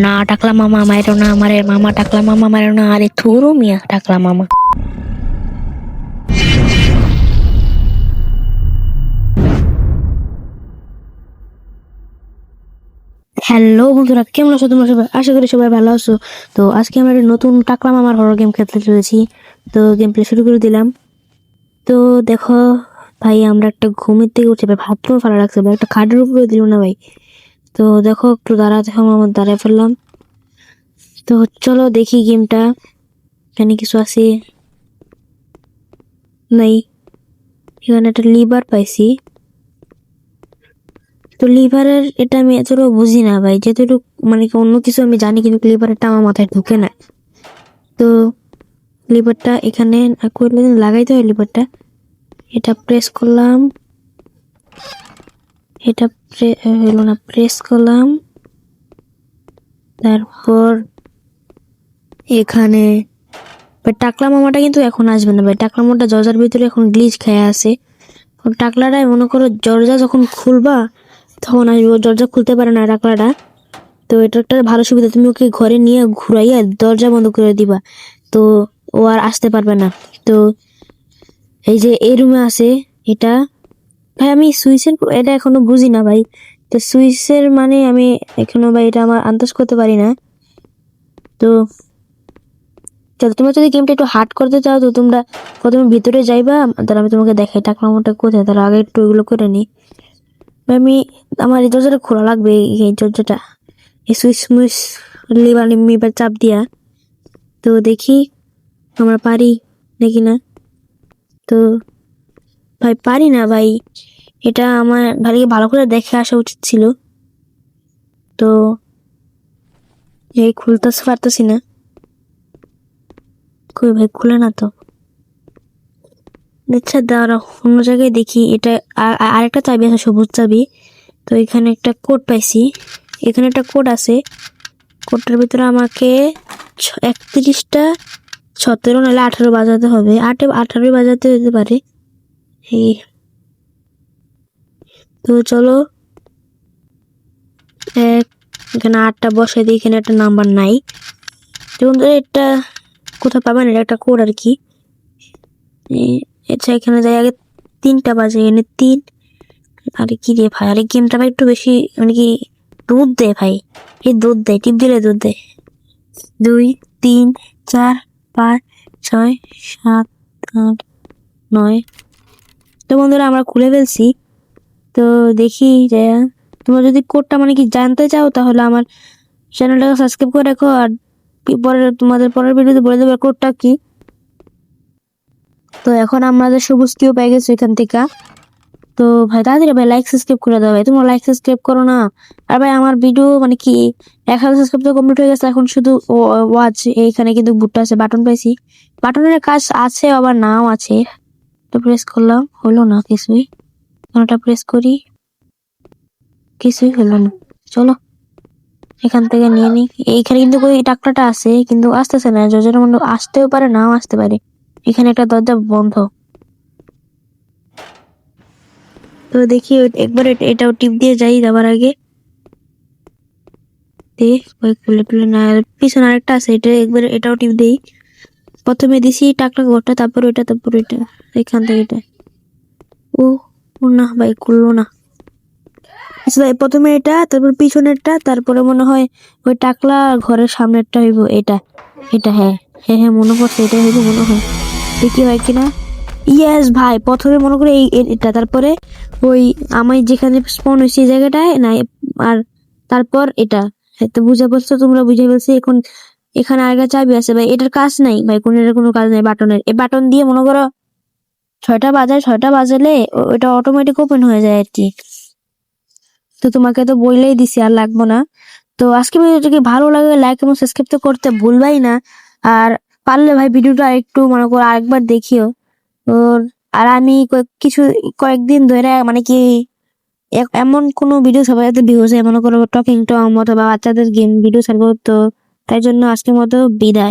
না টাকলা মামা মায়েরও না, আমারে মামা টাকলা মামা মায়েরও না, আরে থুরু মিয়া টাকলা মামা। হ্যালো বন্ধুরা, কেমন আছো তোমরা সবাই? আশা করি সবাই ভালো আছো। তো আজকে আমরা একটা নতুন টাকলা মামার হরর গেম খেলতে চলেছি। তো গেম প্লে শুরু করে দিলাম। তো দেখো, ভাই, আমরা একটা ঘুমের থেকে উঠে ভাই ভাতটাও ভালো লাগছে, ভাই, একটা খাটের উপরে দিল না, ভাই। তো দেখো, একটু দাঁড়াতে হবে আমার দাঁড়ায় ফেললাম। তো চলো দেখি গেমটা। এখানে কিছু আছে? নাই। এখানে একটা লিভার পাইছি। তো লিভারের এটা আমি এতটাও বুঝি না ভাই। যেহেতু মানে অন্য কিছু আমি জানি, কিন্তু লিভারটা আমার মাথায় ঢুকে না। তো লিভারটা এখানে করলে লাগাইতে হয় লিভারটা? এটা প্রেস করলাম। এটা হলো না প্রেস করলাম। তারপর এখানে টাকলা মামাটা কিন্তু এখন আসবে না, ভাই। টাকলা মামাটা দরজার ভিতরে এখন গ্লিচ খেয়ে আছে। এখন টাকলাটাই মনে করো, দরজা যখন খুলবা, তখন আসবে। দরজা খুলতে পারে না টাকলাটা। তো এটা একটা ভালো সুবিধা, তুমি ওকে ঘরে নিয়ে ঘুরাইয়া দরজা বন্ধ করে দিবা। তো ও আর আসতে পারবে না। তো এই যে, এই রুমে আছে, এটা ভাই, আমি সুইচের এটা এখনও বুঝি না ভাই। তো সুইচের মানে আমি এখনও ভাই এটা আমার আন্দাজ করতে পারি না। তো চলো তোমরা যদি গেমটা একটু হার্ড করতে চাও, তো তোমরা প্রথমে ভিতরে যাইবা তাহলে আমি তোমাকে দেখাই টাকা মোটা কোথায়। তাহলে আগে একটু ওইগুলো করে নিই আমি আমার এই দরজাটা খোলা লাগবে, এই- দরজাটা। এই সুইচ মুইচ লিভার মিবার চাপ দিয়া। তো দেখি আমরা পারি নাকি না। তো ভাই, পারি না ভাই। এটা আমার ভালো ভালো করে দেখে আসা উচিত ছিল। তো এই খুলতেছে পারতেছি না। কই ভাই, খুলে না তো। আচ্ছা দাঁড়া অন্য জায়গায় দেখি। এটা আর- আর- আরেকটা চাবি আছে, সবুজ চাবি। তো এখানে একটা কোড পাইছি। এখানে একটা কোড আছে। কোডটার ভিতরে আমাকে একত্রিশটা সতেরো নাহলে আঠারো বাজাতে হবে। আটে আঠারো বাজাতে হতে পারে। এই তো চলো। এক, এখানে আটটা বসাই দিই, এখানে একটা নাম্বার নাই। বন্ধুরা, এটা কোথাও পাবেন এটা একটা কোড আর কি। আচ্ছা এখানে যাই, আগে তিনটা বাজে, এখানে তিন। আরে কি রে ভাই, আরে গেমটা ভাই একটু বেশি মানে কি দুধ দেয় ভাই। এই দুধ দেয় টিপ দিলে দুধ দেয় দুই, তিন, চার, পাঁচ, ছয়, সাত, আট, নয়। তো বন্ধুরা, আমরা খুলে ফেলছি। তো দেখি তোমরা যদি কোডটা মানে কি জানতে চাও, তাহলে আমার চ্যানেলটাকে সাবস্ক্রাইব করে রাখো, আর পরের, তোমাদের পরের ভিডিওতে বলে দেবো কোডটা কি। তো এখন আমাদের সবুজ কিও পেয়ে গেছে এখান থেকে। তো ভাই, তাড়াতাড়ি ভাই লাইক সাবস্ক্রাইব করে দাও ভাই। তোমরা লাইক সাবস্ক্রাইব করো না। আর ভাই, আমার ভিডিও মানে কি, এক হাজার সাবস্ক্রাইব তো কমপ্লিট হয়ে গেছে, এখন শুধু ওয়াচ এইখানে কিন্তু বুটটা আছে বাটন পাইছি। বাটনের কাজ আছে, আবার নাও আছে। তো প্রেস করলাম, হলো না কিছুই। কোনটা প্রেস করি? কিছুই হলো না। চলো, এখান থেকে নিয়ে নিই। এইখানে কিন্তু ওই টাকটাটা আছে, কিন্তু আসতেছে না। যোজনা মনে হয় আসতেও পারে, নাও আসতে পারে। এখানে একটা দরজা বন্ধ। তো দেখি, একবার এট- এটাও টিপ দিয়ে যাই যাবার আগে। দে ওই খুলে টুলে না পিছনে আরেকটা আছে, এটা একবার এটাও টিপ দেই। প্রথমে দিছি টাকটা ঘরটা, তারপর ওইটা তারপর ওইটা, এখান থেকে এটা। ও না ভাই খুললো না। আচ্ছা ভাই প্রথমে এটা তারপর পিছনেরটা তারপরে মনে হয় ওই টাকলা ঘরের সামনেরটা হইব এটা। এটা হ্যাঁ হ্যাঁ হ্যাঁ মনে পড়ছে এটা হইব মনে হয়। দেখি হয় কিনা? ইয়েস ভাই প্রথমে মনে করে এই এটা তারপরে ওই আমি যেখানে স্পন হয়েছি এই জায়গাটায় না আর তারপর এটা। হ্যাঁ, তো বুঝে বলছো তোমরা বুঝে বলছি এখন এখানে আরেকটা চাবি আছে ভাই এটার কাজ নাই ভাই কোন এটার কোনো কাজ নাই বাটনের। এই বাটন দিয়ে মনে করো ছয়টা বাজায়, ছয়টা বাজালে ওটা অটোমেটিক ওপেন হয়ে যায় আর কি। তো তোমাকে তো বইলেই দিছি, আর লাগবো না। তো আজকে ভিডিওটাকে ভালো লাগে লাইক এবং সাবস্ক্রাইব তো করতে ভুলবাই না। আর পারলে ভাই ভিডিওটা একটু মনে করো আরেকবার দেখিও। আর আমি কিছু কয়েকদিন ধরে মানে কি এমন কোনো ভিডিও সবাই যাতে ভিউজ মনে করো টকিং টম অথবা বাচ্চাদের গেম ভিডিও ছাড়বো তো, তাই জন্য আজকের মতো বিদায়।